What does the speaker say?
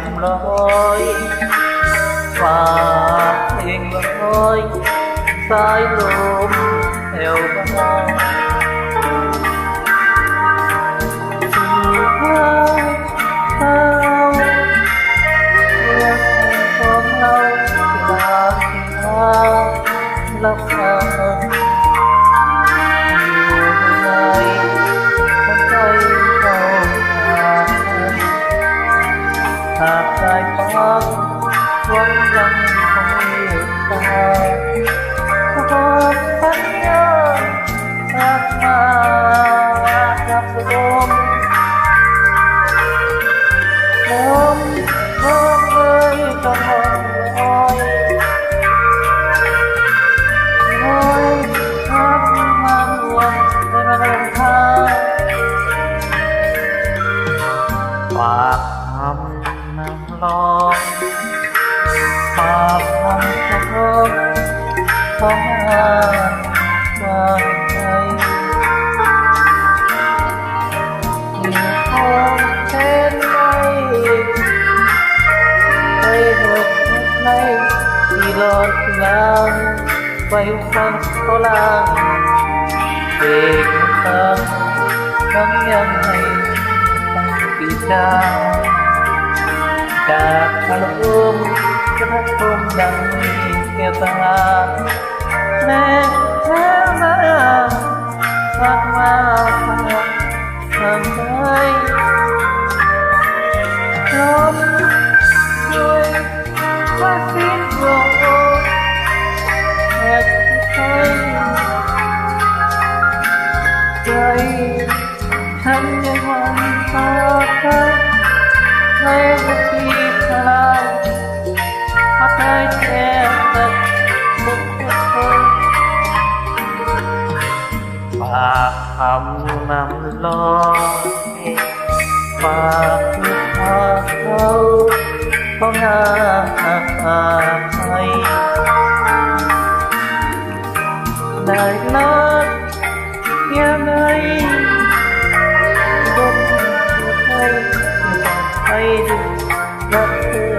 งคำร้อยฝาก หวังยังคงเมตตาขอบสัญญาสักมารับลมลมลมเลยต้องลอยลอยพัดมาลวงในระลมทางฝากคำนำลอง ฝากคำขอของงานวางใจที่คงเช่ นไม่ให้หดในที่รอที่แล้วไว้ฟังเขาลางเด็กฟังน้องยังให้ตั้งปีชาจะทมดังมีแก้วตาแม่แม่มาฟังมาฟังทางใจลมช่วยว่าสิ้นลมแอบใจใจฉันยังหวังต่อเธอในวันที่พลายากคำนำลอยฝากทุกทาเขาของงานอาไทยได้รักเพียงไหนบนหัวใจให้รักเธอ